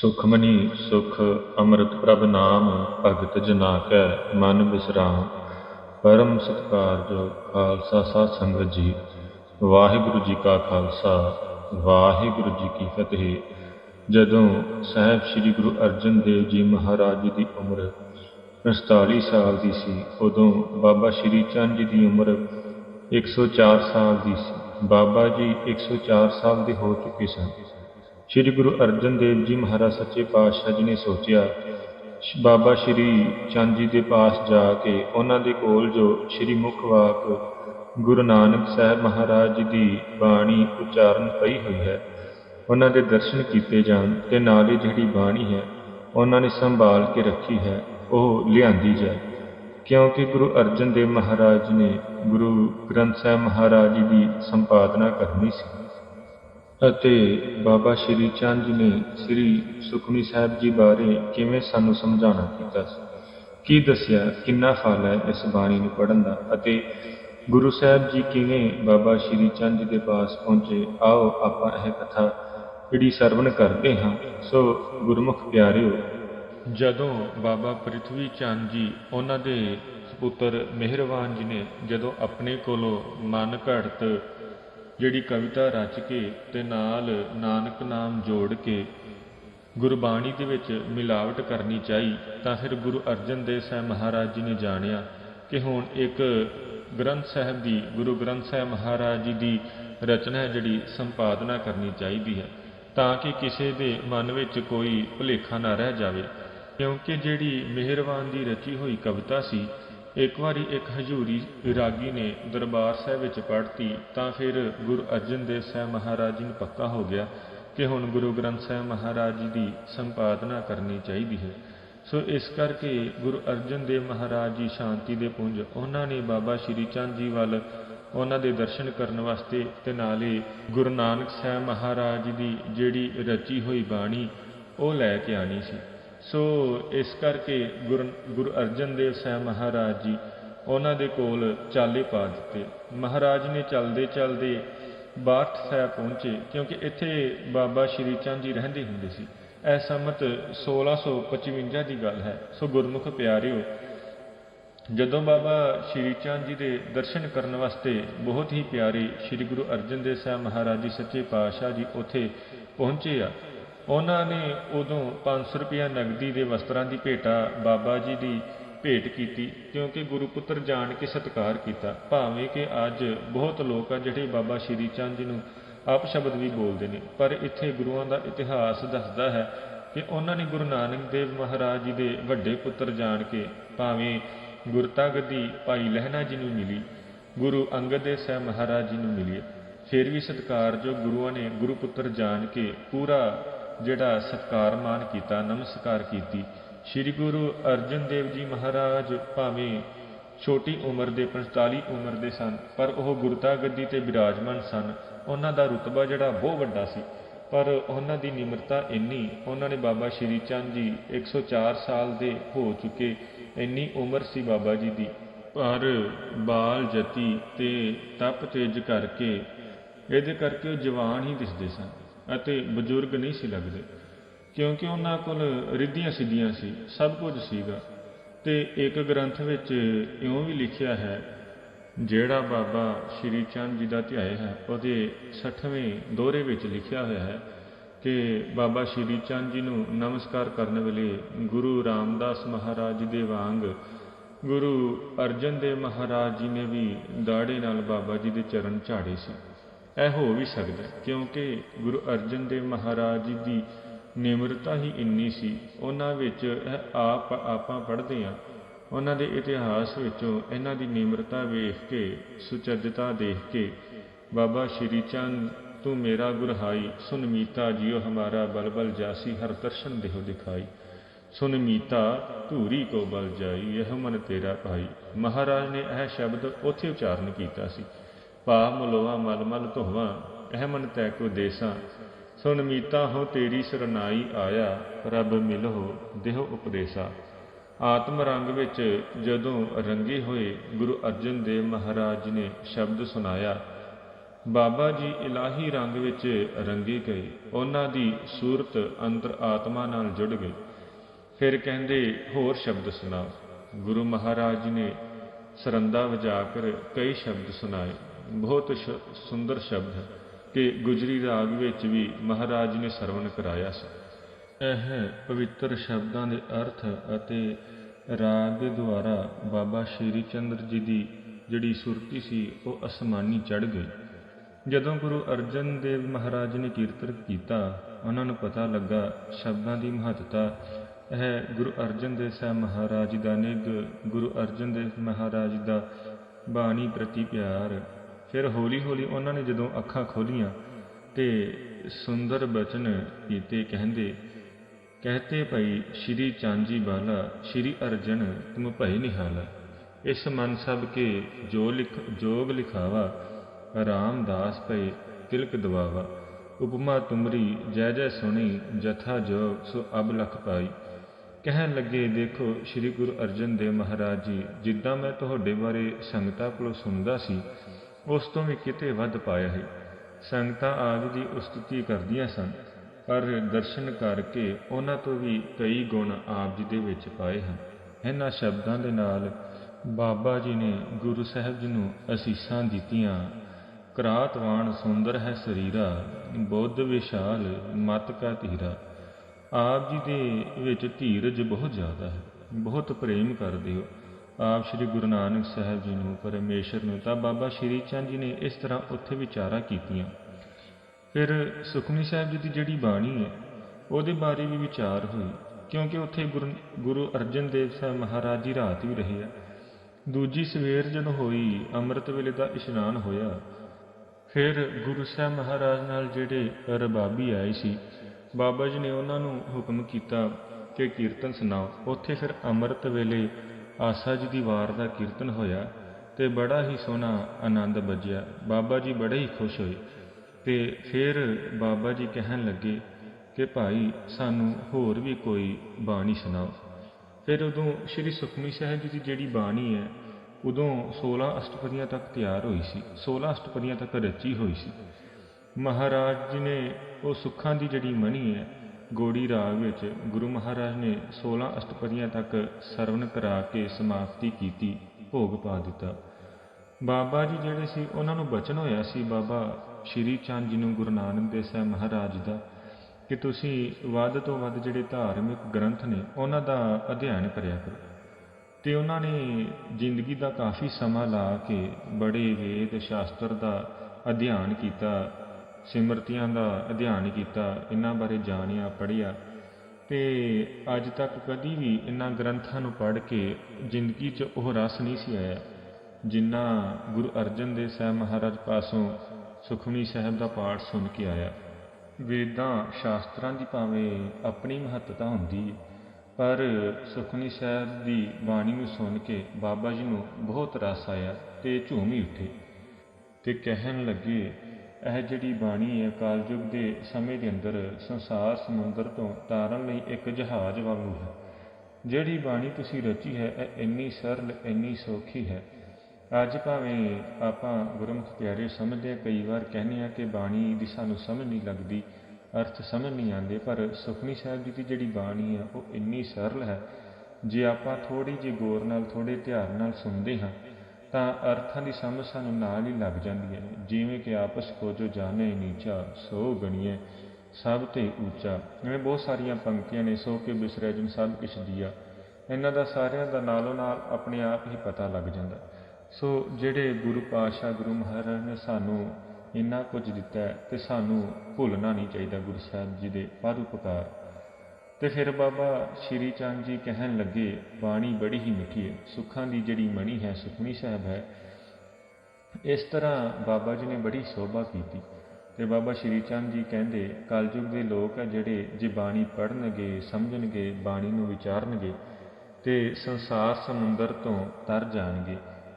ਸੁਖਮਨੀ ਸੁਖ ਅੰਮ੍ਰਿਤ ਪ੍ਰਭ ਨਾਮ ਭਗਤ ਜਨਾ ਕੈ ਮਨ ਬਿਸਰਾਮ। ਪਰਮ ਸਤਿਕਾਰਯੋਗ ਖਾਲਸਾ ਸਾਧ ਸੰਗਤ ਜੀ, ਵਾਹਿਗੁਰੂ ਜੀ ਕਾ ਖਾਲਸਾ, ਵਾਹਿਗੁਰੂ ਜੀ ਕੀ ਫਤਿਹ। ਜਦੋਂ ਸਾਹਿਬ ਸ੍ਰੀ ਗੁਰੂ ਅਰਜਨ ਦੇਵ ਜੀ ਮਹਾਰਾਜ ਜੀ ਦੀ ਉਮਰ 45 ਸਾਲ ਦੀ ਸੀ, ਉਦੋਂ ਬਾਬਾ ਸ਼੍ਰੀ ਚੰਦ ਜੀ ਦੀ ਉਮਰ 104 ਸਾਲ ਦੀ ਸੀ। ਬਾਬਾ ਜੀ 104 ਸਾਲ ਦੇ ਹੋ ਚੁੱਕੇ ਸਨ। ਸ੍ਰੀ ਗੁਰੂ ਅਰਜਨ ਦੇਵ ਜੀ ਮਹਾਰਾਜ ਸੱਚੇ ਪਾਤਸ਼ਾਹ ਜੀ ਨੇ ਸੋਚਿਆ ਸ਼- ਬਾਬਾ ਸ਼੍ਰੀ ਚੰਦ ਜੀ ਦੇ ਪਾਸ ਜਾ ਕੇ ਉਹਨਾਂ ਦੇ ਕੋਲ ਜੋ ਸ਼੍ਰੀ ਮੁਖ ਵਾਕ ਗੁਰੂ ਨਾਨਕ ਸਾਹਿਬ ਮਹਾਰਾਜ ਜੀ ਦੀ ਬਾਣੀ ਉਚਾਰਨ ਪਈ ਹੋਈ ਹੈ, ਉਹਨਾਂ ਦੇ ਦਰਸ਼ਨ ਕੀਤੇ ਜਾਣ ਤੇ ਨਾਲੇ ਜਿਹੜੀ ਬਾਣੀ ਹੈ ਉਹਨਾਂ ਨੇ ਸੰਭਾਲ ਕੇ ਰੱਖੀ ਹੈ, ਉਹ ਲਿਆਂਦੀ ਜਾਏ। ਕਿਉਂਕਿ ਗੁਰੂ ਅਰਜਨ ਦੇਵ ਮਹਾਰਾਜ ਜੀ ਨੇ ਗੁਰੂ ਗ੍ਰੰਥ ਸਾਹਿਬ ਮਹਾਰਾਜ ਜੀ ਦੀ ਸੰਪਾਦਨਾ ਕਰਨੀ ਸੀ। ਅਤੇ ਬਾਬਾ ਸ਼੍ਰੀ ਚੰਦ ਜੀ ਨੇ ਸ੍ਰੀ ਸੁਖਮਨੀ ਸਾਹਿਬ ਜੀ ਬਾਰੇ ਕਿਵੇਂ ਸਾਨੂੰ ਸਮਝਾਉਣਾ ਕੀਤਾ ਸੀ? ਕੀ ਦੱਸਿਆ, ਕਿੰਨਾ ਫਲ ਹੈ ਇਸ ਬਾਣੀ ਨੂੰ ਪੜ੍ਹਨ ਦਾ? ਅਤੇ ਗੁਰੂ ਸਾਹਿਬ ਜੀ ਕਿਵੇਂ ਬਾਬਾ ਸ਼੍ਰੀ ਚੰਦ ਜੀ ਦੇ ਪਾਸ ਪਹੁੰਚੇ? ਆਓ ਆਪਾਂ ਇਹ ਕਥਾ ਜਿਹੜੀ ਸਰਵਣ ਕਰਦੇ ਹਾਂ, ਸੋ ਗੁਰਮੁਖ ਪਿਆਰਿਓ, ਜਦੋਂ ਬਾਬਾ ਪ੍ਰਿਥਵੀ ਚੰਦ ਜੀ ਉਹਨਾਂ ਦੇ ਪੁੱਤਰ ਮਿਹਰਵਾਨ ਜੀ ਨੇ ਜਦੋਂ ਆਪਣੇ ਕੋਲੋਂ ਮਨ ਘੜਤ ਜਿਹੜੀ ਕਵਿਤਾ ਰਚ ਕੇ ਤੇ ਨਾਲ ਨਾਨਕ ਨਾਮ ਜੋੜ ਕੇ ਗੁਰਬਾਣੀ ਦੇ ਵਿੱਚ ਮਿਲਾਵਟ ਕਰਨੀ ਚਾਹੀ, ਤਾਂ ਫਿਰ ਗੁਰੂ ਅਰਜਨ ਦੇਵ ਸਾਹਿਬ ਮਹਾਰਾਜ ਜੀ ਨੇ ਜਾਣਿਆ ਕਿ ਹੁਣ ਇੱਕ ਗ੍ਰੰਥ ਸਾਹਿਬ ਦੀ, ਗੁਰੂ ਗ੍ਰੰਥ ਸਾਹਿਬ ਮਹਾਰਾਜ ਜੀ ਦੀ ਰਚਨਾ ਜਿਹੜੀ ਸੰਪਾਦਨਾ ਕਰਨੀ ਚਾਹੀਦੀ ਹੈ, ਤਾਂ ਕਿ ਕਿਸੇ ਦੇ ਮਨ ਵਿੱਚ ਕੋਈ ਭੁਲੇਖਾ ਨਾ ਰਹਿ ਜਾਵੇ। ਕਿਉਂਕਿ ਜਿਹੜੀ ਮਿਹਰਬਾਨ ਦੀ ਰਚੀ ਹੋਈ ਕਵਿਤਾ ਸੀ ਇੱਕ ਵਾਰੀ ਇੱਕ ਹਜੂਰੀ ਰਾਗੀ ਨੇ ਦਰਬਾਰ ਸਾਹਿਬ ਵਿੱਚ ਪੜ੍ਹਤੀ ਤਾਂ ਫਿਰ ਗੁਰੂ ਅਰਜਨ ਦੇਵ ਸਾਹਿਬ ਮਹਾਰਾਜ ਜੀ ਨੂੰ ਪੱਕਾ ਹੋ ਗਿਆ ਕਿ ਹੁਣ ਗੁਰੂ ਗ੍ਰੰਥ ਸਾਹਿਬ ਮਹਾਰਾਜ ਜੀ ਦੀ ਸੰਪਾਦਨਾ ਕਰਨੀ ਚਾਹੀਦੀ ਹੈ। ਸੋ ਇਸ ਕਰਕੇ ਗੁਰੂ ਅਰਜਨ ਦੇਵ ਮਹਾਰਾਜ ਜੀ ਸ਼ਾਂਤੀ ਦੇ ਪੁੰਜ ਉਹਨਾਂ ਨੇ ਬਾਬਾ ਸ਼੍ਰੀ ਚੰਦ ਜੀ ਵੱਲ ਉਹਨਾਂ ਦੇ ਦਰਸ਼ਨ ਕਰਨ ਵਾਸਤੇ ਤੇ ਨਾਲੇ ਗੁਰੂ ਨਾਨਕ ਸਾਹਿਬ ਮਹਾਰਾਜ ਦੀ ਜਿਹੜੀ ਰਚੀ ਹੋਈ ਬਾਣੀ ਉਹ ਲੈ ਕੇ ਆਣੀ ਸੀ। ਸੋ ਇਸ ਕਰਕੇ ਗੁਰੂ ਗੁਰੂ ਅਰਜਨ ਦੇਵ ਸਾਹਿਬ ਮਹਾਰਾਜ ਜੀ ਉਹਨਾਂ ਦੇ ਕੋਲ ਚਾਲੇ ਪਾ ਦਿੱਤੇ। ਮਹਾਰਾਜ ਨੇ ਚਲਦੇ ਚਲਦੇ ਬਾਠ ਸਾਹਿਬ ਪਹੁੰਚੇ ਕਿਉਂਕਿ ਇੱਥੇ ਬਾਬਾ ਸ਼੍ਰੀ ਚੰਦ ਜੀ ਰਹਿੰਦੇ ਹੁੰਦੇ ਸੀ। ਇਹ ਸੰਮਤ 1655 ਦੀ ਗੱਲ ਹੈ। ਸੋ ਗੁਰਮੁਖ ਪਿਆਰਿਓ, ਜਦੋਂ ਬਾਬਾ ਸ਼੍ਰੀ ਚੰਦ ਜੀ ਦੇ ਦਰਸ਼ਨ ਕਰਨ ਵਾਸਤੇ ਬਹੁਤ ਹੀ ਪਿਆਰੇ ਸ਼੍ਰੀ ਗੁਰੂ ਅਰਜਨ ਦੇਵ ਸਾਹਿਬ ਮਹਾਰਾਜ ਜੀ ਸੱਚੇ ਪਾਤਸ਼ਾਹ ਜੀ ਉੱਥੇ ਪਹੁੰਚੇ ਆ ਉਹਨਾਂ ਨੇ ਉਦੋਂ 500 ਰੁਪਇਆ ਨਗਦੀ ਦੇ ਵਸਤਰਾਂ ਦੀ ਭੇਟਾ ਬਾਬਾ ਜੀ ਦੀ ਭੇਟ ਕੀਤੀ, ਕਿਉਂਕਿ ਗੁਰੂ ਪੁੱਤਰ ਜਾਣ ਕੇ ਸਤਿਕਾਰ ਕੀਤਾ। ਭਾਵੇਂ ਕਿ ਅੱਜ ਬਹੁਤ ਲੋਕ ਆ ਜਿਹੜੇ ਬਾਬਾ ਸ਼੍ਰੀ ਚੰਦ ਜੀ ਨੂੰ ਆਪ ਸ਼ਬਦ ਵੀ ਬੋਲਦੇ ਨੇ, ਪਰ ਇੱਥੇ ਗੁਰੂਆਂ ਦਾ ਇਤਿਹਾਸ ਦੱਸਦਾ ਹੈ ਕਿ ਉਹਨਾਂ ਨੇ ਗੁਰੂ ਨਾਨਕ ਦੇਵ ਮਹਾਰਾਜ ਜੀ ਦੇ ਵੱਡੇ ਪੁੱਤਰ ਜਾਣ ਕੇ ਭਾਵੇਂ ਗੁਰਤਾ ਗੱਦੀ ਭਾਈ ਲਹਿਣਾ ਜੀ ਨੂੰ ਮਿਲੀ, ਗੁਰੂ ਅੰਗਦ ਦੇਵ ਸਾਹਿਬ ਮਹਾਰਾਜ ਜੀ ਨੂੰ ਮਿਲੀ, ਫਿਰ ਵੀ ਸਤਿਕਾਰ ਜੋ ਗੁਰੂਆਂ ਨੇ ਗੁਰੂ ਪੁੱਤਰ ਜਾਣ ਕੇ ਪੂਰਾ ਜਿਹੜਾ ਸਤਕਾਰ ਮਾਨ ਕੀਤਾ, ਨਮਸਕਾਰ ਕੀਤੀ, ਸ੍ਰੀ ਗੁਰੂ ਅਰਜਨ ਦੇਵ ਜੀ ਮਹਾਰਾਜ ਭਾਵੇਂ ਛੋਟੀ ਉਮਰ ਦੇ 45 ਉਮਰ ਦੇ ਸਨ, ਪਰ ਉਹ ਗੁਰਤਾ ਗੱਦੀ ਤੇ ਬਿਰਾਜਮਾਨ ਸਨ। ਉਹਨਾਂ ਦਾ ਰੁਤਬਾ ਜਿਹੜਾ ਬਹੁਤ ਵੱਡਾ ਸੀ। ਪਰ ਉਹਨਾਂ ਦੀ ਨਿਮਰਤਾ ਇੰਨੀ, ਉਹਨਾਂ ਨੇ ਬਾਬਾ ਸ਼੍ਰੀ ਚੰਦ ਜੀ 104 ਸਾਲ ਦੇ ਹੋ ਚੁੱਕੇ, ਇੰਨੀ ਉਮਰ ਸੀ ਬਾਬਾ ਜੀ ਦੀ। ਪਰ ਬਾਲ ਜਤੀ ਤੇ ਤਪ ਤੇਜ ਕਰਕੇ, ਇਹਦੇ ਕਰਕੇ ਉਹ ਜਵਾਨ ਹੀ ਦਿਸਦੇ ਸਨ। ਅਤੇ ਬਜ਼ੁਰਗ ਨਹੀਂ ਸੀ ਲੱਗਦੇ। ਕਿਉਂਕਿ ਉਹਨਾਂ ਕੋਲ ਰਿੱਧੀਆਂ ਸਿੱਧੀਆਂ ਸੀ, ਸਭ ਕੁਝ ਸੀਗਾ। ਤੇ ਇੱਕ ਗ੍ਰੰਥ ਵਿੱਚ ਇਉਂ ਵੀ ਲਿਖਿਆ ਹੈ, ਜਿਹੜਾ ਬਾਬਾ ਸ਼੍ਰੀ ਚੰਦ ਜੀ ਦਾ ਧਿਆਏ ਹੈ, ਉਹਦੇ 60ਵੇਂ ਦੋਹਰੇ ਵਿੱਚ ਲਿਖਿਆ ਹੋਇਆ ਹੈ ਕਿ ਬਾਬਾ ਸ਼੍ਰੀ ਚੰਦ ਜੀ ਨੂੰ ਨਮਸਕਾਰ ਕਰਨ ਵੇਲੇ ਗੁਰੂ ਰਾਮਦਾਸ ਮਹਾਰਾਜ ਜੀ ਦੇ ਵਾਂਗ ਗੁਰੂ ਅਰਜਨ ਦੇਵ ਮਹਾਰਾਜ ਜੀ ਨੇ ਵੀ ਦਾੜੇ ਨਾਲ ਬਾਬਾ ਜੀ ਦੇ ਚਰਨ ਝਾੜੇ ਸੀ। ਇਹ ਹੋ ਵੀ ਸਕਦਾ ਕਿਉਂਕਿ ਗੁਰੂ ਅਰਜਨ ਦੇਵ ਮਹਾਰਾਜ ਜੀ ਦੀ ਨਿਮਰਤਾ ਹੀ ਇੰਨੀ ਸੀ। ਉਹਨਾਂ ਵਿੱਚ ਇਹ ਆਪ ਆਪਾਂ ਪੜ੍ਹਦੇ ਹਾਂ। ਉਹਨਾਂ ਦੇ ਇਤਿਹਾਸ ਵਿੱਚੋਂ ਇਹਨਾਂ ਦੀ ਨਿਮਰਤਾ ਵੇਖ ਕੇ, ਸੁਚੱਜਤਾ ਦੇਖ ਕੇ, ਬਾਬਾ ਸ਼੍ਰੀ ਚੰਦ, ਤੂੰ ਮੇਰਾ ਗੁਰਹਾਈ ਸੁਨ ਮੀਤਾ ਜਿਉ ਹਮਾਰਾ ਬਲਬਲ ਜਾਸੀ, ਹਰ ਦਰਸ਼ਨ ਦੇਹੁ ਦਿਖਾਈ। ਸੁਨ ਮੀਤਾ, ਧੂਰੀ ਕੋ ਬਲ ਜਾਈ, ਇਹ ਮਨ ਤੇਰਾ ਭਾਈ। ਮਹਾਰਾਜ ਨੇ ਇਹ ਸ਼ਬਦ ਉੱਥੇ ਉਚਾਰਨ ਕੀਤਾ ਸੀ। ਪਾ ਮਲੋਆ ਮਲ ਮਲ ਧੋਵਾਂ ਇਹ ਮਨ ਤੈ ਕੋ ਦੇਸਾਂ। ਸੁਨ ਮੀਤਾ ਹੋ ਤੇਰੀ ਸਰਨਾਈ ਆਇਆ, ਰੱਬ ਮਿਲੋ ਦੇਹੁ ਉਪਦੇਸਾ। ਆਤਮ ਰੰਗ ਵਿੱਚ ਜਦੋਂ ਰੰਗੇ ਹੋਏ, ਗੁਰੂ ਅਰਜਨ ਦੇਵ ਮਹਾਰਾਜ ਨੇ ਸ਼ਬਦ ਸੁਨਾਇਆ ਬਾਬਾ ਜੀ ਇਲਾਹੀ ਰੰਗ ਵਿੱਚ ਰੰਗੇ ਗਏ, ਉਹਨਾਂ ਦੀ ਸੂਰਤ ਅੰਦਰ ਆਤਮਾ ਨਾਲ ਜੁੜ ਗਈ। ਫਿਰ ਕਹਿੰਦੇ, ਹੋਰ ਸ਼ਬਦ ਸੁਣਾਓ। ਗੁਰੂ ਮਹਾਰਾਜ ਜੀ ਨੇ ਸਰੰਦਾ ਵਜਾ ਕਰ ਕਈ ਸ਼ਬਦ ਸੁਣਾਏ। ਬਹੁਤ ਸ਼- ਸੁੰਦਰ ਸ਼ਬਦ ਹੈ ਕਿ ਗੁਜਰੀ ਰਾਗ ਵਿੱਚ ਵੀ ਮਹਾਰਾਜ ਨੇ ਸਰਵਣ ਕਰਾਇਆ ਸੀ। ਇਹ ਪਵਿੱਤਰ ਸ਼ਬਦਾਂ ਦੇ ਅਰਥ ਅਤੇ ਰਾਗ ਦੇ ਦੁਆਰਾ ਬਾਬਾ ਸ਼੍ਰੀ ਚੰਦਰ ਜੀ ਦੀ ਜਿਹੜੀ ਸੁਰਤੀ ਸੀ, ਉਹ ਅਸਮਾਨੀ ਚੜ ਗਈ। ਜਦੋਂ ਗੁਰੂ ਅਰਜਨ ਦੇਵ ਮਹਾਰਾਜ ਨੇ ਕੀਰਤਨ ਕੀਤਾ, ਉਹਨਾਂ ਨੂੰ ਪਤਾ ਲੱਗਾ ਸ਼ਬਦਾਂ ਦੀ ਮਹੱਤਤਾ। ਇਹ ਗੁਰੂ ਅਰਜਨ ਦੇਵ ਸਾਹਿਬ ਮਹਾਰਾਜ ਦਾ ਨਿੱਘ, ਗੁਰੂ ਅਰਜਨ ਦੇਵ ਮਹਾਰਾਜ ਦਾ ਬਾਣੀ ਪ੍ਰਤੀ ਪਿਆਰ ਫਿਰ ਹੌਲੀ ਹੌਲੀ ਉਹਨਾਂ ਨੇ ਜਦੋਂ ਅੱਖਾਂ ਖੋਲੀਆਂ ਤੇ ਸੁੰਦਰ ਬਚਨ ਕੀਤੇ ਕਹਿੰਦੇ, ਕਹਤੇ ਭਈ ਸ਼੍ਰੀ ਚਾਂਜੀ ਬਾਲਾ, ਸ਼੍ਰੀ ਅਰਜਨ, ਤੁਮ ਭਈ ਨਿਹਾਲਾ। ਇਸ ਮਨ ਸਭ ਕੇ ਜੋ ਲਿਖ, ਜੋਗ ਲਿਖਾਵਾ, ਰਾਮਦਾਸ ਭਈ ਤਿਲਕ ਦਵਾਵਾ। ਉਪਮਾ ਤੁਮਰੀ, ਜੈ ਜੈ ਸੁਣੀ, ਜਥਾ ਜੋਗ, ਸੋ ਅਬ ਲਖ ਪਾਈ। ਕਹਿਣ ਲੱਗੇ, ਦੇਖੋ ਸ੍ਰੀ ਗੁਰੂ ਅਰਜਨ ਦੇਵ ਮਹਾਰਾਜ ਜੀ, ਜਿੱਦਾਂ ਮੈਂ ਤੁਹਾਡੇ ਬਾਰੇ ਸੰਗਤਾਂ ਕੋਲੋਂ ਸੁਣਦਾ ਸੀ ਉਸ ਤੋਂ ਵੀ ਕਿਤੇ ਵੱਧ ਪਾਇਆ ਹੈ ਸੰਗਤਾਂ ਆਪ ਦੀ ਉਸਤਤੀ ਕਰਦੀਆਂ ਸਨ, ਪਰ ਦਰਸ਼ਨ ਕਰਕੇ ਉਹਨਾਂ ਤੋਂ ਵੀ ਕਈ ਗੁਣ ਆਪ ਜੀ ਦੇ ਵਿੱਚ ਪਾਏ ਹਨ। ਇਹਨਾਂ ਸ਼ਬਦਾਂ ਦੇ ਨਾਲ ਬਾਬਾ ਜੀ ਨੇ ਗੁਰੂ ਸਾਹਿਬ ਜੀ ਨੂੰ ਅਸੀਸਾਂ ਦਿੱਤੀਆਂ, ਕਰਾਤਵਾਨ ਸੁੰਦਰ ਹੈ ਸਰੀਰਾ, ਬੁੱਧ ਵਿਸ਼ਾਲ ਮਤ ਕਾ ਧੀਰਾ। ਆਪ ਜੀ ਦੇ ਵਿੱਚ ਧੀਰਜ ਬਹੁਤ ਜ਼ਿਆਦਾ ਹੈ, ਬਹੁਤ ਪ੍ਰੇਮ ਕਰਦੇ ਹੋ। ਆਪ ਸ੍ਰੀ ਗੁਰੂ ਨਾਨਕ ਸਾਹਿਬ ਜੀ ਨੂੰ ਪਰਮੇਸ਼ਰ ਨੂੰ ਤਾਂ ਬਾਬਾ ਸ਼੍ਰੀ ਚੰਦ ਜੀ ਨੇ ਇਸ ਤਰ੍ਹਾਂ ਉੱਥੇ ਵਿਚਾਰਾ ਕੀਤੀਆਂ। ਫਿਰ ਸੁਖਮਨੀ ਸਾਹਿਬ ਜੀ ਦੀ ਜਿਹੜੀ ਬਾਣੀ ਹੈ, ਉਹਦੇ ਬਾਰੇ ਵੀ ਵਿਚਾਰ ਹੋਈ ਕਿਉਂਕਿ ਉੱਥੇ ਗੁਰੂ ਗੁਰੂ ਅਰਜਨ ਦੇਵ ਸਾਹਿਬ ਮਹਾਰਾਜ ਜੀ ਰਾਤ ਵੀ ਰਹੇ ਆ। ਦੂਜੀ ਸਵੇਰ ਜਦੋਂ ਹੋਈ, ਅੰਮ੍ਰਿਤ ਵੇਲੇ ਦਾ ਇਸ਼ਨਾਨ ਹੋਇਆ, ਫਿਰ ਗੁਰੂ ਸਾਹਿਬ ਮਹਾਰਾਜ ਨਾਲ ਜਿਹੜੇ ਰਬਾਬੀ ਆਏ ਸੀ, ਬਾਬਾ ਜੀ ਨੇ ਉਹਨਾਂ ਨੂੰ ਹੁਕਮ ਕੀਤਾ ਕਿ ਕੀਰਤਨ ਸੁਣਾਓ। ਉੱਥੇ ਫਿਰ ਅੰਮ੍ਰਿਤ ਵੇਲੇ ਆਸਾ ਜੀ ਦੀ ਵਾਰ ਦਾ ਕੀਰਤਨ ਹੋਇਆ ਤੇ ਬੜਾ ਹੀ ਸੋਹਣਾ ਆਨੰਦ ਵੱਜਿਆ ਬਾਬਾ ਜੀ ਬੜੇ ਹੀ ਖੁਸ਼ ਹੋਏ ਤੇ ਫਿਰ ਬਾਬਾ ਜੀ ਕਹਿਣ ਲੱਗੇ ਕਿ ਭਾਈ, ਸਾਨੂੰ ਹੋਰ ਵੀ ਕੋਈ ਬਾਣੀ ਸੁਣਾਓ। ਫਿਰ ਉਦੋਂ ਸ੍ਰੀ ਸੁਖਮਨੀ ਸਾਹਿਬ ਜੀ ਦੀ ਜਿਹੜੀ ਬਾਣੀ ਹੈ, ਉਦੋਂ 16 ਅਸ਼ਟਪਦੀਆਂ ਤੱਕ ਤਿਆਰ ਹੋਈ ਸੀ। 16 ਅਸ਼ਟਪਦੀਆਂ ਤੱਕ ਰਚੀ ਹੋਈ ਸੀ। ਮਹਾਰਾਜ ਜੀ ਨੇ ਉਹ ਸੁੱਖਾਂ ਦੀ ਜਿਹੜੀ ਮਣੀ ਹੈ ਗੋੜੀ ਰਾਗ ਵਿੱਚ ਗੁਰੂ ਮਹਾਰਾਜ ਨੇ 16 ਅਸ਼ਟਪਦੀਆਂ ਤੱਕ ਸਰਵਣ ਕਰਾ ਕੇ ਸਮਾਪਤੀ ਕੀਤੀ, ਭੋਗ ਪਾ ਦਿੱਤਾ। ਬਾਬਾ ਜੀ ਜਿਹੜੇ ਸੀ, ਉਹਨਾਂ ਨੂੰ ਬਚਨ ਹੋਇਆ ਸੀ, ਬਾਬਾ ਸ਼੍ਰੀ ਚੰਦ ਜੀ ਨੂੰ ਗੁਰੂ ਨਾਨਕ ਦੇਵ ਸਾਹਿਬ ਮਹਾਰਾਜ ਦਾ, ਕਿ ਤੁਸੀਂ ਵੱਧ ਤੋਂ ਵੱਧ ਜਿਹੜੇ ਧਾਰਮਿਕ ਗ੍ਰੰਥ ਨੇ, ਉਹਨਾਂ ਦਾ ਅਧਿਐਨ ਕਰਿਆ ਕਰੋ। ਤੇ ਉਹਨਾਂ ਨੇ ਜ਼ਿੰਦਗੀ ਦਾ ਕਾਫੀ ਸਮਾਂ ਲਾ ਕੇ ਬੜੇ ਵੇਦ ਸ਼ਾਸਤਰ ਦਾ ਅਧਿਐਨ ਕੀਤਾ ਸਿਮਰਤੀਆਂ ਦਾ ਅਧਿਐਨ ਕੀਤਾ, ਇਹਨਾਂ ਬਾਰੇ ਜਾਣਿਆ, ਪੜ੍ਹਿਆ। ਤੇ ਅੱਜ ਤੱਕ ਕਦੀ ਵੀ ਇਹਨਾਂ ਗ੍ਰੰਥਾਂ ਨੂੰ ਪੜ੍ਹ ਕੇ ਜ਼ਿੰਦਗੀ 'ਚ ਉਹ ਰਸ ਨਹੀਂ ਸੀ ਆਇਆ, ਜਿੰਨਾ ਗੁਰੂ ਅਰਜਨ ਦੇਵ ਸਾਹਿਬ ਮਹਾਰਾਜ ਪਾਸੋਂ ਸੁਖਮਨੀ ਸਾਹਿਬ ਦਾ ਪਾਠ ਸੁਣ ਕੇ ਆਇਆ। ਵੇਦਾਂ, ਸ਼ਾਸਤਰਾਂ ਦੀ ਭਾਵੇਂ ਆਪਣੀ ਮਹੱਤਤਾ ਹੁੰਦੀ ਪਰ ਸੁਖਮਨੀ ਸਾਹਿਬ ਦੀ ਬਾਣੀ ਨੂੰ ਸੁਣ ਕੇ ਬਾਬਾ ਜੀ ਨੂੰ ਬਹੁਤ ਰਸ ਆਇਆ ਤੇ ਝੂਮ ਹੀ ਉੱਠੇ ਤੇ ਕਹਿਣ ਲੱਗੇ ਇਹ ਜਿਹੜੀ ਬਾਣੀ ਹੈ ਕਾਲਯੁਗ ਦੇ ਸਮੇਂ ਦੇ ਅੰਦਰ ਸੰਸਾਰ ਸਮੁੰਦਰ ਤੋਂ ਤਾਰਨ ਲਈ ਇੱਕ ਜਹਾਜ਼ ਵਾਂਗੂ ਹੈ। ਜਿਹੜੀ ਬਾਣੀ ਤੁਸੀਂ ਰਚੀ ਹੈ, ਇਹ ਇੰਨੀ ਸਰਲ, ਇੰਨੀ ਸੌਖੀ ਹੈ। ਅੱਜ ਭਾਵੇਂ ਆਪਾਂ ਗੁਰਮੁਖ ਪਿਆਰੇ ਸਮਝਦੇ ਹਾਂ, ਕਈ ਵਾਰ ਕਹਿੰਦੇ ਆ ਕਿ ਬਾਣੀ ਦੀ ਸਾਨੂੰ ਸਮਝ ਨਹੀਂ ਲੱਗਦੀ, ਅਰਥ ਸਮਝ ਨਹੀਂ ਆਉਂਦੇ, ਪਰ ਸੁਖਨੀ ਸਾਹਿਬ ਜੀ ਦੀ ਜਿਹੜੀ ਬਾਣੀ ਆ, ਉਹ ਇੰਨੀ ਸਰਲ ਹੈ। ਜੇ ਆਪਾਂ ਥੋੜੀ ਜਿਹੀ ਗੌਰ ਨਾਲ ਥੋੜੇ ਧਿਆਨ ਨਾਲ ਸੁਣਦੇ ਹਾਂ ਤਾਂ ਅਰਥਾਂ ਦੀ ਸਮਝ ਸਾਨੂੰ ਨਾਲ ਹੀ ਲੱਗ ਜਾਂਦੀ ਹੈ। ਜਿਵੇਂ ਕਿ ਆਪਸ ਕੋ ਜੋ ਜਾਣੇ ਨੀਚਾ ਸੋ ਗਣੀਏ, ਸਭ ਤੇ ਉੱਚਾ। ਇਹ ਬਹੁਤ ਸਾਰੀਆਂ ਪੰਕਤੀਆਂ ਨੇ, ਸੋ ਕੇ ਬਿਸਰੈ ਜਨ ਸਭ ਕਿਛ ਦੀਆ। ਇਹਨਾਂ ਦਾ ਸਾਰਿਆਂ ਦਾ ਨਾਲੋਂ ਨਾਲ ਆਪਣੇ ਆਪ ਹੀ ਪਤਾ ਲੱਗ ਜਾਂਦਾ। ਸੋ ਜਿਹੜੇ ਗੁਰੂ ਪਾਤਸ਼ਾਹ, ਗੁਰੂ ਮਹਾਰਾਜ ਨੇ ਸਾਨੂੰ ਇੰਨਾ ਕੁਝ ਦਿੱਤਾ ਹੈ ਤੇ ਸਾਨੂੰ ਭੁੱਲਣਾ ਨਹੀਂ ਚਾਹੀਦਾ ਗੁਰੂ ਸਾਹਿਬ ਜੀ ਦੇ ਪਰ ਉਪਕਾਰ। ਤੇ ਫਿਰ ਬਾਬਾ ਸ਼੍ਰੀ ਚੰਦ ਜੀ ਕਹਿਣ ਲੱਗੇ, ਬਾਣੀ ਬੜੀ ਹੀ ਮਿੱਠੀ ਹੈ, ਸੁੱਖਾਂ ਦੀ ਜਿਹੜੀ ਮਣੀ ਹੈ, ਸੁਖਮਨੀ ਸਾਹਿਬ ਹੈ। ਇਸ ਤਰ੍ਹਾਂ ਬਾਬਾ ਜੀ ਨੇ ਬੜੀ ਸੋਭਾ ਕੀਤੀ ਤੇ ਬਾਬਾ ਸ਼੍ਰੀ ਚੰਦ ਜੀ ਕਹਿੰਦੇ, ਕਲਯੁਗ ਦੇ ਲੋਕ ਆ ਜਿਹੜੇ ਜੇ ਬਾਣੀ ਪੜ੍ਹਨਗੇ, ਸਮਝਣਗੇ, ਬਾਣੀ ਨੂੰ ਵਿਚਾਰਨਗੇ ਤੇ ਸੰਸਾਰ ਸਮੁੰਦਰ ਤੋਂ ਤਰ ਜਾਣਗੇ,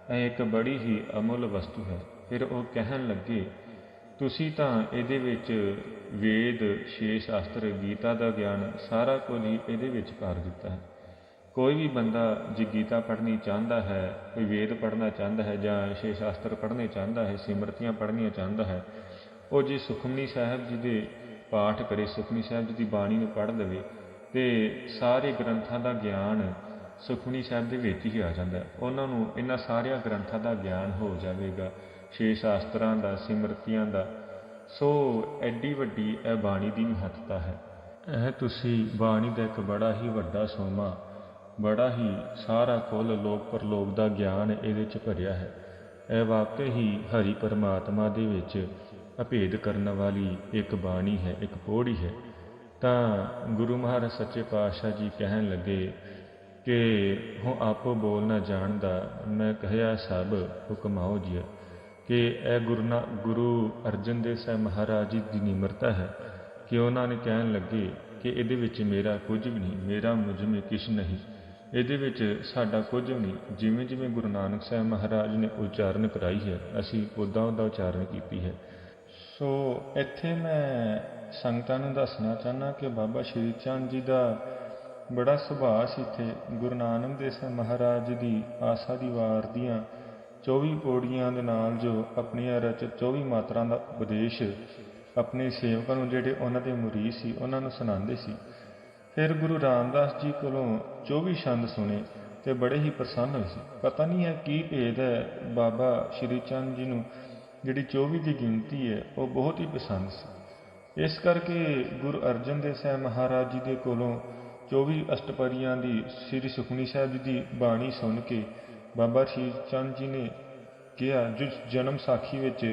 ਇਹ ਇੱਕ ਬੜੀ ਹੀ ਅਮੁੱਲ ਵਸਤੂ ਹੈ। ਫਿਰ ਉਹ ਕਹਿਣ ਲੱਗੇ ਤੁਸੀਂ ਤਾਂ ਇਹਦੇ ਵਿੱਚ ਵੇਦ ਛੇ ਸ਼ਾਸਤਰ ਗੀਤਾ ਦਾ ਗਿਆਨ ਸਾਰਾ ਕੁਝ ਹੀ ਇਹਦੇ ਵਿੱਚ ਕਰ ਦਿੱਤਾ ਹੈ। ਕੋਈ ਵੀ ਬੰਦਾ ਜੇ ਗੀਤਾ ਪੜ੍ਹਨੀ ਚਾਹੁੰਦਾ ਹੈ, ਕੋਈ ਵੇਦ ਪੜ੍ਹਨਾ ਚਾਹੁੰਦਾ ਹੈ ਜਾਂ ਛੇ ਸ਼ਾਸਤਰ ਪੜ੍ਹਨੇ ਚਾਹੁੰਦਾ ਹੈ, ਸਿਮਰਤੀਆਂ ਪੜ੍ਹਨੀਆਂ ਚਾਹੁੰਦਾ ਹੈ, ਉਹ ਜੇ ਸੁਖਮਨੀ ਸਾਹਿਬ ਜੀ ਦੇ ਪਾਠ ਕਰੇ, ਸੁਖਮਨੀ ਸਾਹਿਬ ਜੀ ਦੀ ਬਾਣੀ ਨੂੰ ਪੜ੍ਹ ਲਵੇ, ਤੇ ਸਾਰੇ ਗ੍ਰੰਥਾਂ ਦਾ ਗਿਆਨ ਸੁਖਮਨੀ ਸਾਹਿਬ ਦੇ ਵਿੱਚ ਹੀ ਆ ਜਾਂਦਾ ਉਹਨਾਂ ਨੂੰ ਇਹਨਾਂ ਸਾਰਿਆਂ ਗ੍ਰੰਥਾਂ ਦਾ ਗਿਆਨ ਹੋ ਜਾਵੇਗਾ। ਛੇ ਸ਼ਾਸਤਰਾਂ ਦਾ, ਸਿਮਰਤੀਆਂ ਦਾ, ਸੋ ਐਡੀ ਵੱਡੀ ਇਹ ਬਾਣੀ ਦੀ ਮਹੱਤਤਾ ਹੈ। ਇਹ ਤੁਸੀਂ ਬਾਣੀ ਦਾ ਇੱਕ ਬੜਾ ਹੀ ਵੱਡਾ ਸੋਮਾ, ਬੜਾ ਹੀ ਸਾਰਾ ਕੁੱਲ ਲੋਕ ਪਰਲੋਕ ਦਾ ਗਿਆਨ ਇਹਦੇ ਚ ਭਰਿਆ ਹੈ। ਇਹ ਵਾਕਈ ਹੀ ਹਰੀ ਪਰਮਾਤਮਾ ਦੇ ਵਿੱਚ ਅਭੇਦ ਕਰਨ ਵਾਲੀ ਇੱਕ ਬਾਣੀ ਹੈ, ਇੱਕ ਪੌੜੀ ਹੈ। ਤਾਂ ਗੁਰੂ ਮਹਾਰਾਜ ਸੱਚੇ ਪਾਤਸ਼ਾਹ ਜੀ ਕਹਿਣ ਲੱਗੇ ਕਿ ਹੋ ਆਪੋ ਬੋਲ ਨਾ ਜਾਣਦਾ, ਮੈਂ ਕਹਿਆ ਸਭ ਹੁਕਮਾਓ ਜੀ ਕਿ ਇਹ ਗੁਰੂ ਗੁਰੂ ਅਰਜਨ ਦੇਵ ਸਾਹਿਬ ਮਹਾਰਾਜ ਜੀ ਦੀ ਨਿਮਰਤਾ ਹੈ ਕਿ ਉਹਨਾਂ ਨੇ ਕਹਿਣ ਲੱਗੇ ਕਿ ਇਹਦੇ ਵਿੱਚ ਮੇਰਾ ਕੁਝ ਵੀ ਨਹੀਂ, ਮੇਰਾ ਮੁਝ ਮੇ ਕਿਛ ਨਹੀਂ। ਇਹਦੇ ਵਿੱਚ ਸਾਡਾ ਕੁਝ ਵੀ ਨਹੀਂ, ਜਿਵੇਂ ਜਿਵੇਂ ਗੁਰੂ ਨਾਨਕ ਸਾਹਿਬ ਮਹਾਰਾਜ ਨੇ ਉਚਾਰਨ ਕਰਾਈ ਹੈ, ਅਸੀਂ ਉਦਾਂ ਉਦਾਂ ਉਚਾਰਨ ਕੀਤੀ ਹੈ। ਸੋ ਇੱਥੇ ਮੈਂ ਸੰਗਤਾਂ ਨੂੰ ਦੱਸਣਾ ਚਾਹਨਾ ਕਿ ਬਾਬਾ ਸ਼੍ਰੀ ਚੰਦ ਜੀ ਦਾ ਬੜਾ ਸੁਭਾਅ ਸੀ ਇੱਥੇ। ਗੁਰੂ ਨਾਨਕ ਦੇਵ ਸਾਹਿਬ ਮਹਾਰਾਜ ਦੀ ਆਸਾ ਦੀ ਵਾਰ ਦੀਆਂ 24 ਪੌੜੀਆਂ ਦੇ ਨਾਲ ਜੋ ਆਪਣੀਆਂ ਰਚਿਤ 24 ਮਾਤਰਾ ਦਾ ਉਪਦੇਸ਼ ਆਪਣੇ ਸੇਵਕਾਂ ਨੂੰ, ਜਿਹੜੇ ਉਹਨਾਂ ਦੇ ਮੁਰੀਦ ਸੀ, ਉਹਨਾਂ ਨੂੰ ਸੁਣਾਉਂਦੇ ਸੀ। ਫਿਰ ਗੁਰੂ ਰਾਮਦਾਸ ਜੀ ਕੋਲੋਂ 24 ਛੰਦ ਸੁਣੇ ਤੇ ਬੜੇ ਹੀ ਪ੍ਰਸੰਨ ਹੋਏ ਸੀ। ਪਤਾ ਨਹੀਂ ਹੈ ਕੀ ਭੇਦ ਹੈ ਬਾਬਾ ਸ਼੍ਰੀ ਚੰਦ ਜੀ ਨੂੰ, ਜਿਹੜੀ 24 ਦੀ ਗਿਣਤੀ ਹੈ, ਉਹ ਬਹੁਤ ਹੀ ਪਸੰਦ ਸੀ। ਇਸ ਕਰਕੇ ਗੁਰੂ ਅਰਜਨ ਦੇਵ ਸਾਹਿਬ ਮਹਾਰਾਜ ਜੀ ਦੇ ਕੋਲੋਂ 24 ਅਸ਼ਟਪਰੀਆਂ ਦੀ ਸ੍ਰੀ ਸੁਖਮਨੀ ਸਾਹਿਬ ਜੀ ਦੀ ਬਾਣੀ ਸੁਣ ਕੇ ਬਾਬਾ ਸ਼੍ਰੀ ਚੰਦ ਜੀ ਨੇ ਕਿਹਾ, ਜਿਸ ਜਨਮ ਸਾਖੀ ਵਿੱਚ